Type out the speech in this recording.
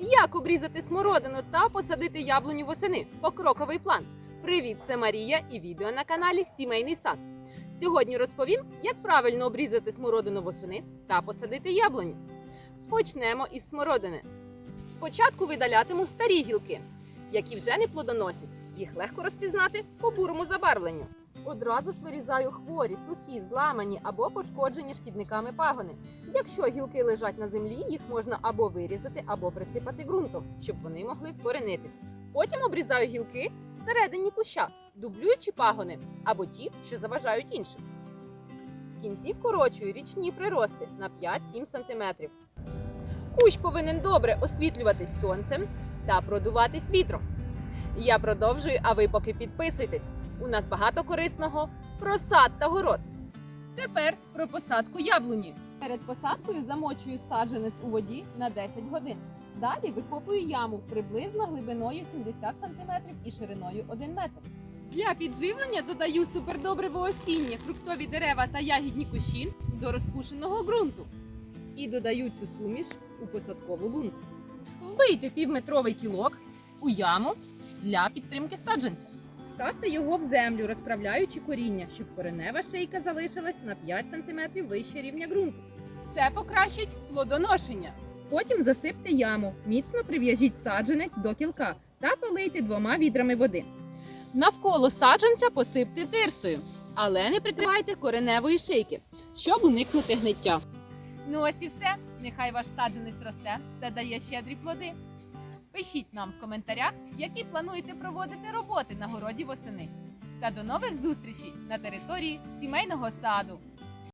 Як обрізати смородину та посадити яблуню восени? Покроковий план. Привіт, це Марія і відео на каналі Сімейний сад. Сьогодні розповім, як правильно обрізати смородину восени та посадити яблуню. Почнемо із смородини. Спочатку видалятиму старі гілки, які вже не плодоносять. Їх легко розпізнати по бурому забарвленню. Одразу ж вирізаю хворі, сухі, зламані або пошкоджені шкідниками пагони. Якщо гілки лежать на землі, їх можна або вирізати, або присипати ґрунтом, щоб вони могли вкоренитись. Потім обрізаю гілки всередині куща, дублюючи пагони або ті, що заважають іншим. В кінці вкорочую річні прирости на 5-7 см. Кущ повинен добре освітлюватись сонцем та продуватись вітром. Я продовжую, а ви поки підписуйтесь. У нас багато корисного про сад та город. Тепер про посадку яблуні. Перед посадкою замочую саджанець у воді на 10 годин. Далі викопую яму приблизно глибиною 70 см і шириною 1 метр. Для підживлення додаю супердобриво осіннє, фруктові дерева та ягідні кущі до розпушеного ґрунту. І додаю цю суміш у посадкову лунку. Вбийте півметровий кілок у яму для підтримки саджанця. Ставте його в землю, розправляючи коріння, щоб коренева шийка залишилась на 5 см вище рівня ґрунту. Це покращить плодоношення. Потім засипте яму, міцно прив'яжіть саджанець до кілка та полийте двома відрами води. Навколо саджанця посипте тирсою, але не прикривайте кореневої шийки, щоб уникнути гниття. Ну ось і все. Нехай ваш саджанець росте та дає щедрі плоди. Пишіть нам в коментарях, які плануєте проводити роботи на городі восени. Та до нових зустрічей на території сімейного саду.